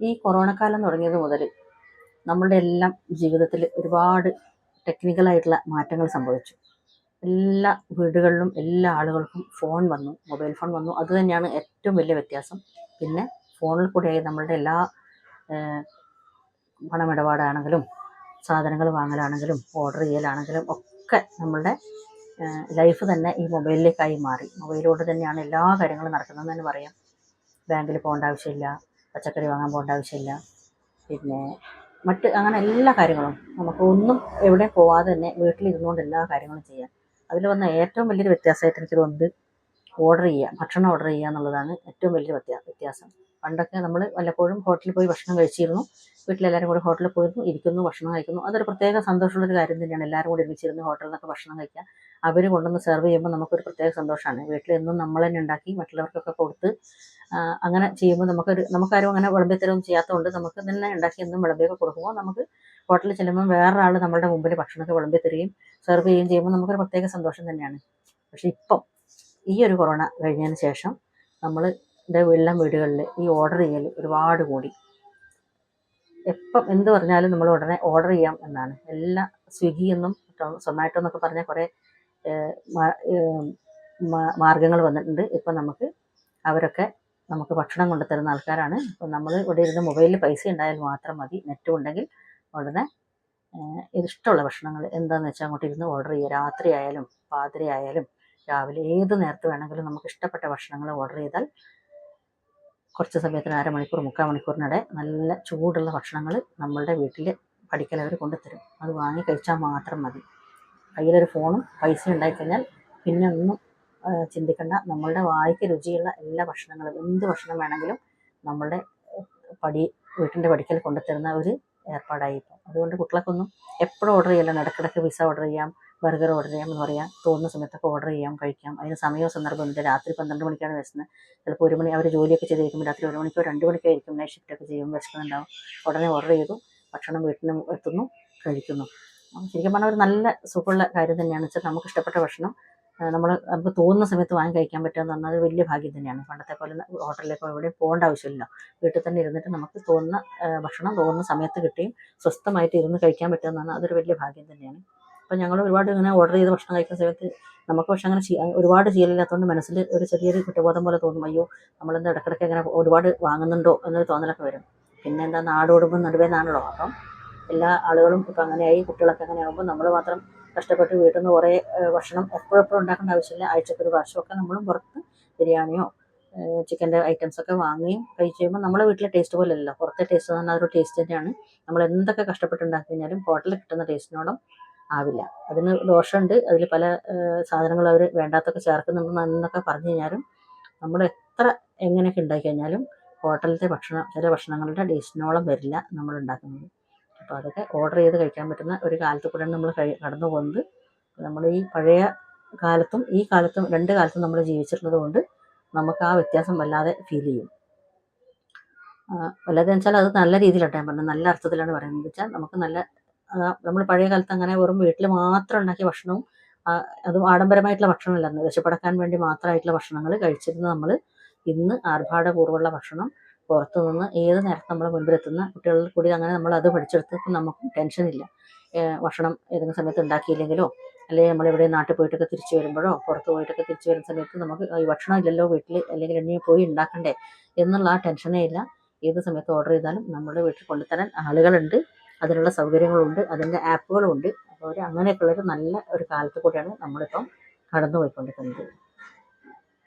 ഈ കൊറോണ കാലം തുടങ്ങിയത് മുതൽ നമ്മളുടെ എല്ലാം ജീവിതത്തിൽ ഒരുപാട് ടെക്നിക്കലായിട്ടുള്ള മാറ്റങ്ങൾ സംഭവിച്ചു. എല്ലാ വീടുകളിലും എല്ലാ ആളുകൾക്കും ഫോൺ വന്നു മൊബൈൽ ഫോൺ വന്നു. അത് തന്നെയാണ് ഏറ്റവും വലിയ വ്യത്യാസം. പിന്നെ ഫോണിൽ കൂടെയായി നമ്മളുടെ എല്ലാ പണമിടപാടാണെങ്കിലും സാധനങ്ങൾ വാങ്ങലാണെങ്കിലും ഓർഡർ ചെയ്യലാണെങ്കിലും ഒക്കെ നമ്മളുടെ ലൈഫ് തന്നെ ഈ മൊബൈലിലേക്കായി മാറി. മൊബൈലിലൂടെ തന്നെയാണ് എല്ലാ കാര്യങ്ങളും നടക്കുന്നതെന്ന് തന്നെ പറയാം. ബാങ്കിൽ പോകേണ്ട ആവശ്യമില്ല. പച്ചക്കറി വാങ്ങാൻ പോകേണ്ട ആവശ്യമില്ല. പിന്നെ മറ്റ് അങ്ങനെ എല്ലാ കാര്യങ്ങളും നമുക്ക് ഒന്നും എവിടെ പോവാതെ തന്നെ വീട്ടിലിരുന്നുകൊണ്ട് എല്ലാ കാര്യങ്ങളും ചെയ്യാം. അതിൽ വന്ന ഏറ്റവും വലിയൊരു വ്യത്യാസമായിട്ട് എനിക്ക് തോന്നുന്നത് ഓർഡർ ചെയ്യുക ഭക്ഷണം ഓർഡർ ചെയ്യുക എന്നുള്ളതാണ് ഏറ്റവും വലിയ വ്യത്യാ വ്യത്യാസം. പണ്ടൊക്കെ നമ്മൾ വല്ലപ്പോഴും ഹോട്ടലിൽ പോയി ഭക്ഷണം കഴിച്ചിരുന്നു. വീട്ടിലെല്ലാവരും കൂടി ഹോട്ടലിൽ പോയിരുന്നു ഇരിക്കുന്നു ഭക്ഷണം കഴിക്കുന്നു. അതൊരു പ്രത്യേക സന്തോഷമുള്ളൊരു കാര്യം തന്നെയാണ്. എല്ലാവരും കൂടി ഒരുമിച്ചിരുന്ന് ഹോട്ടലിൽ നിന്നൊക്കെ ഭക്ഷണം കഴിക്കുക. അവർ കൊണ്ടുവന്ന് സെർവ് ചെയ്യുമ്പോൾ നമുക്കൊരു പ്രത്യേക സന്തോഷമാണ്. വീട്ടിൽ എന്നും നമ്മൾ തന്നെ ഉണ്ടാക്കി മറ്റുള്ളവർക്കൊക്കെ കൊടുത്ത് അങ്ങനെ ചെയ്യുമ്പോൾ നമുക്കൊരു നമുക്കാരും അങ്ങനെ വിളമ്പിത്തരവും ചെയ്യാത്തതുകൊണ്ട് നമുക്ക് തന്നെ ഉണ്ടാക്കി എന്നും വിളമ്പിയൊക്കെ കൊടുക്കുമ്പോൾ നമുക്ക് ഹോട്ടലിൽ ചെല്ലുമ്പോൾ വേറൊരാൾ നമ്മളുടെ മുമ്പിൽ ഭക്ഷണമൊക്കെ വിളമ്പി തരികയും സെർവ് ചെയ്യുകയും ചെയ്യുമ്പോൾ നമുക്കൊരു പ്രത്യേക സന്തോഷം തന്നെയാണ്. പക്ഷേ ഇപ്പം ഈ ഒരു കൊറോണ കഴിഞ്ഞതിന് ശേഷം നമ്മൾ എല്ലാം വീടുകളിൽ ഈ ഓർഡർ ചെയ്യൽ ഒരുപാട് കൂടി. എപ്പം എന്ത് പറഞ്ഞാലും നമ്മൾ ഉടനെ ഓർഡർ ചെയ്യാം എന്നാണ്. എല്ലാ സ്വിഗ്ഗി എന്നും സൊമാറ്റോ എന്നൊക്കെ പറഞ്ഞ കുറേ മാർഗങ്ങൾ വന്നിട്ടുണ്ട്. ഇപ്പം നമുക്ക് അവരൊക്കെ നമുക്ക് ഭക്ഷണം കൊണ്ടുത്തരുന്ന ആൾക്കാരാണ്. ഇപ്പം നമ്മൾ ഇവിടെ ഇരുന്ന് മൊബൈലിൽ പൈസ ഉണ്ടായാൽ മാത്രം മതി. നെറ്റും ഉണ്ടെങ്കിൽ ഉടനെ ഇഷ്ടമുള്ള ഭക്ഷണങ്ങൾ എന്താണെന്ന് വെച്ചാൽ അങ്ങോട്ട് ഇരുന്ന് ഓർഡർ ചെയ്യുക. രാത്രി ആയാലും പാതിരി ആയാലും രാവിലെ ഏത് നേരത്ത് വേണമെങ്കിലും നമുക്ക് ഇഷ്ടപ്പെട്ട ഭക്ഷണങ്ങൾ ഓർഡർ ചെയ്താൽ കുറച്ച് സമയത്തിന് അരമണിക്കൂർ മുക്കാൽ മണിക്കൂറിനിടെ നല്ല ചൂടുള്ള ഭക്ഷണങ്ങൾ നമ്മളുടെ വീട്ടിൽ പഠിക്കലവർ കൊണ്ടുത്തരും. അത് വാങ്ങി കഴിച്ചാൽ മാത്രം മതി. കയ്യിലൊരു ഫോണും പൈസ ഉണ്ടായിക്കഴിഞ്ഞാൽ പിന്നെ ഒന്നും ചിന്തിക്കേണ്ട. നമ്മളുടെ വായിക്ക് രുചിയുള്ള എല്ലാ ഭക്ഷണങ്ങളും എന്ത് ഭക്ഷണം വേണമെങ്കിലും നമ്മളുടെ പടി വീട്ടിന്റെ പടിക്കൽ കൊണ്ടുത്തരുന്ന ഒരു ഏർപ്പാടായി ഇപ്പം. അതുകൊണ്ട് കുട്ടികൾക്കൊന്നും എപ്പോഴും ഓർഡർ ചെയ്യലാണ് ഇടയ്ക്കിടയ്ക്ക് പിസ്സ ഓർഡർ ചെയ്യാം. ബർഗർ ഓർഡർ ചെയ്യാം എന്ന് പറയാം. തോന്നുന്ന സമയത്തൊക്കെ ഓർഡർ ചെയ്യാം കഴിക്കാം. അതിന് സമയവും സന്ദർഭമില്ല രാത്രി പന്ത്രണ്ട് മണിക്കാണ് വരുന്നത് ചിലപ്പോൾ ഒരു മണി അവർ ജോലിയൊക്കെ ചെയ്തിരിക്കുമ്പോൾ രാത്രി ഒരു മണിക്കോ രണ്ട് മണിക്കായിരിക്കും നൈറ്റ് ഷിഫ്റ്റൊക്കെ ചെയ്യും വിശക്കുന്നുണ്ടാവും ഉടനെ ഓർഡർ ചെയ്തു. ഭക്ഷണം വീട്ടിൽ എത്തുന്നു കഴിക്കുന്നു. ശരിക്കും പറഞ്ഞാൽ ഒരു നല്ല സുഖമുള്ള കാര്യം തന്നെയാണ്. വെച്ചാൽ നമുക്ക് ഇഷ്ടപ്പെട്ട ഭക്ഷണം നമ്മൾ നമുക്ക് തോന്നുന്ന സമയത്ത് വാങ്ങി കഴിക്കാൻ പറ്റുമെന്ന് പറഞ്ഞാൽ അത് വലിയ ഭാഗ്യം തന്നെയാണ്. പണ്ടത്തെ പോലെ ഹോട്ടലിലേക്കോ എവിടെയും പോകേണ്ട ആവശ്യമില്ല. വീട്ടിൽ തന്നെ ഇരുന്നിട്ട് നമുക്ക് തോന്നുന്ന ഭക്ഷണം തോന്നുന്ന സമയത്ത് കിട്ടുകയും സ്വസ്ഥമായിട്ട് ഇരുന്ന് കഴിക്കാൻ പറ്റുമെന്ന് പറഞ്ഞാൽ അതൊരു വലിയ ഭാഗ്യം തന്നെയാണ്. അപ്പം ഞങ്ങൾ ഒരുപാട് ഇങ്ങനെ ഓർഡർ ചെയ്ത് ഭക്ഷണം കഴിക്കുന്ന സമയത്ത് നമുക്ക് പക്ഷെ അങ്ങനെ ഒരുപാട് ചെയ്യലില്ലാത്തതുകൊണ്ട് മനസ്സിൽ ഒരു ചെറിയൊരു കുറ്റബോധം പോലെ തോന്നും. അയ്യോ നമ്മളെന്താ ഇടയ്ക്കിടയ്ക്ക് അങ്ങനെ ഒരുപാട് വാങ്ങുന്നുണ്ടോ എന്നൊരു തോന്നലൊക്കെ വരും. പിന്നെ എന്താ നാടോടുമ്പോൾ നടുവേന്നാണല്ലോ അപ്പം എല്ലാ ആളുകളും ഇപ്പം അങ്ങനെയായി കുട്ടികളൊക്കെ അങ്ങനെ ആകുമ്പോൾ നമ്മൾ മാത്രം കഷ്ടപ്പെട്ട് വീട്ടിൽ നിന്ന് കുറേ ഭക്ഷണം എപ്പോഴെപ്പോഴും ഉണ്ടാക്കേണ്ട ആവശ്യമില്ല. ആഴ്ചക്കൊരു പ്രാവശ്യമൊക്കെ നമ്മളും പുറത്ത് ബിരിയാണിയോ ചിക്കന്റെ ഐറ്റംസൊക്കെ വാങ്ങുകയും കഴിച്ച് കഴിയുമ്പോൾ നമ്മളെ വീട്ടിലെ ടേസ്റ്റ് പോലെ അല്ലല്ലോ പുറത്തെ ടേസ്റ്റ് പറഞ്ഞാൽ അതൊരു ടേസ്റ്റ് തന്നെയാണ്. നമ്മൾ എന്തൊക്കെ കഷ്ടപ്പെട്ട് ഉണ്ടാക്കി കഴിഞ്ഞാലും ഹോട്ടലിൽ കിട്ടുന്ന ടേസ്റ്റിനോടും ആവില്ല. അതിന് ദോഷമുണ്ട്. അതിൽ പല സാധനങ്ങൾ അവർ വേണ്ടാത്തൊക്കെ ചേർക്കുന്നുണ്ടെന്നൊക്കെ പറഞ്ഞു കഴിഞ്ഞാലും നമ്മൾ എത്ര എങ്ങനെയൊക്കെ ഉണ്ടാക്കി കഴിഞ്ഞാലും ഹോട്ടലിലത്തെ ഭക്ഷണം ചില ഭക്ഷണങ്ങളുടെ ടേസ്റ്റിനോളം വരില്ല നമ്മൾ ഉണ്ടാക്കുന്നത്. അപ്പോൾ അതൊക്കെ ഓർഡർ ചെയ്ത് കഴിക്കാൻ പറ്റുന്ന ഒരു കാലത്ത് കൂടെയാണ് നമ്മൾ കഴി കടന്നു പോകുന്നത്. നമ്മൾ ഈ പഴയ കാലത്തും ഈ കാലത്തും രണ്ട് കാലത്തും നമ്മൾ ജീവിച്ചിട്ടുള്ളത് കൊണ്ട് നമുക്ക് ആ വ്യത്യാസം വല്ലാതെ ഫീൽ ചെയ്യും. വല്ലാതെ വെച്ചാൽ അത് നല്ല രീതിയിലാണ് ഞാൻ പറഞ്ഞത്. നല്ല അർത്ഥത്തിലാണ് പറയുന്നത്. വെച്ചാൽ നമുക്ക് നല്ല നമ്മൾ പഴയ കാലത്ത് അങ്ങനെ വെറും വീട്ടിൽ മാത്രം ഉണ്ടാക്കിയ ഭക്ഷണവും അതും ആഡംബരമായിട്ടുള്ള ഭക്ഷണമല്ലായിരുന്നു. വിശപ്പടക്കാൻ വേണ്ടി മാത്രമായിട്ടുള്ള ഭക്ഷണങ്ങൾ കഴിച്ചിരുന്ന നമ്മൾ ഇന്ന് ആർഭാടപൂർവമുള്ള ഭക്ഷണം പുറത്തു നിന്ന് ഏത് നേരത്ത് നമ്മൾ മുൻപിലെത്തുന്ന കുട്ടികളിൽ കൂടി അങ്ങനെ നമ്മൾ അത് പഠിച്ചെടുത്തപ്പോൾ നമുക്ക് ടെൻഷനില്ല ഭക്ഷണം ഏതെങ്കിലും സമയത്ത് ഉണ്ടാക്കിയില്ലെങ്കിലോ അല്ലെങ്കിൽ നമ്മളെവിടെ നാട്ടിൽ പോയിട്ടൊക്കെ തിരിച്ചു വരുമ്പോഴോ പുറത്ത് പോയിട്ടൊക്കെ തിരിച്ചു വരുന്ന സമയത്ത് നമുക്ക് ഈ ഭക്ഷണം ഇല്ലല്ലോ വീട്ടിൽ അല്ലെങ്കിൽ എണ്ണി പോയി ഉണ്ടാക്കണ്ടേ എന്നുള്ള ആ ടെൻഷനേ ഇല്ല. ഏത് സമയത്ത് ഓർഡർ ചെയ്താലും നമ്മുടെ വീട്ടിൽ കൊണ്ടുതരാൻ ആളുകളുണ്ട്. അതിനുള്ള സൗകര്യങ്ങളുണ്ട് അതിന്റെ ആപ്പുകളുണ്ട് അപ്പോൾ ഒരു അങ്ങനെയൊക്കെയുള്ളൊരു നല്ല ഒരു കാലത്ത് കൂടിയാണ് നമ്മളിപ്പം കടന്നു പോയിക്കൊണ്ടിരിക്കുന്നത്